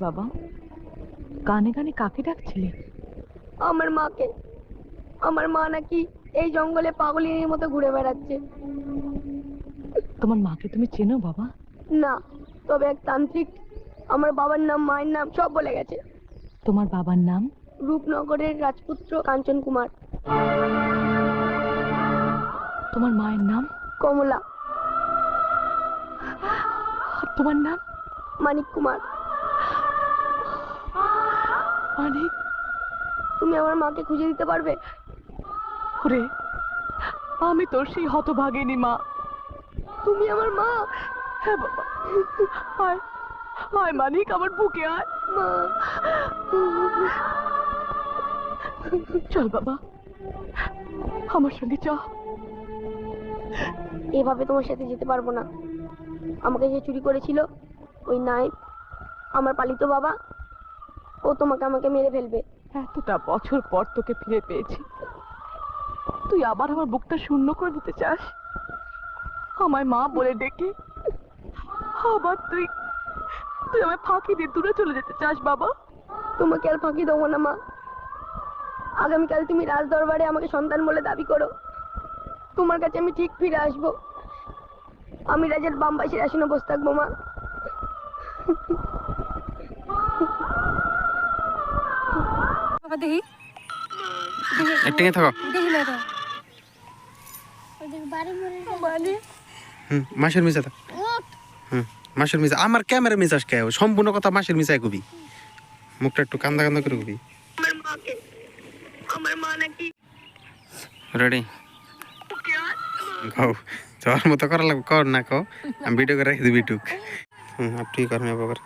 বাবা? গানে গানে কাকে ডাকছিলে? আমার মাকে। আমার মা নাকি এই জঙ্গলে পাগলিনীর মতো ঘুরে বেড়াচ্ছে। তোমার মাকে তুমি চেনো বাবা? না তবে এক তান্ত্রিক আমার বাবার নাম মায়ের নাম সব বলে গেছে। তোমার বাবার নাম? রূপনগরের রাজপুত্র কাঞ্চন কুমার। তোমার মায়ের নাম? কমলা। তোমার নাম? মানিক কুমার। অনেক তুমি আমার মাকে খুঁজে দিতে পারবে? ওরে আমি তোর সেই হতভাগিনী মা। তুমি আমার মা। হ্যাঁ বাবা। আয় আয় মানিক আমার বুকে আয়। মা। চল বাবা। আমার সঙ্গে চ এভাবে তোমার সাথে যেতে পারব না। আমাকে যে চুরি করেছিল ওই নাইফ আমার পালিত বাবা ও তোমাকে আমাকে মেরে ফেলবে। এতটা বছর পর তোকে ফিরে পেয়েছি। তুই আবার আমার বুকটা শূন্য করে দিতে চাস? আমায় মা বলে ডেকে আবার তুই তুই আমায় ফাঁকি দিয়ে দূরে চলে যেতে চাস বাবা? তোমাকে আর ফাঁকি দেবো না মা। আগামীকাল তুমি রাজ দরবারে আমাকে সন্তান বলে দাবি করো। তোমার কাছে আমি ঠিক ফিরে আসব। আমি রাজার বামবাসীর আসনে বসে থাকব মা। দেখি একটিঙে থাকো দেখি না তো। হুম মাসের মিশা থাক হুম মাসের মিশা আমার ক্যামেরা মিশাস কে? সম্পূর্ণ কথা মাসের মিশাই কবি। মুখটা একটু কান্দা কান্দা করে কবি। রেডি যাওয়ার মতো করা লাগবে কর না কও। আমি ভিডিও করে রেখে দিবি টুক হুম আপনি করেন এবার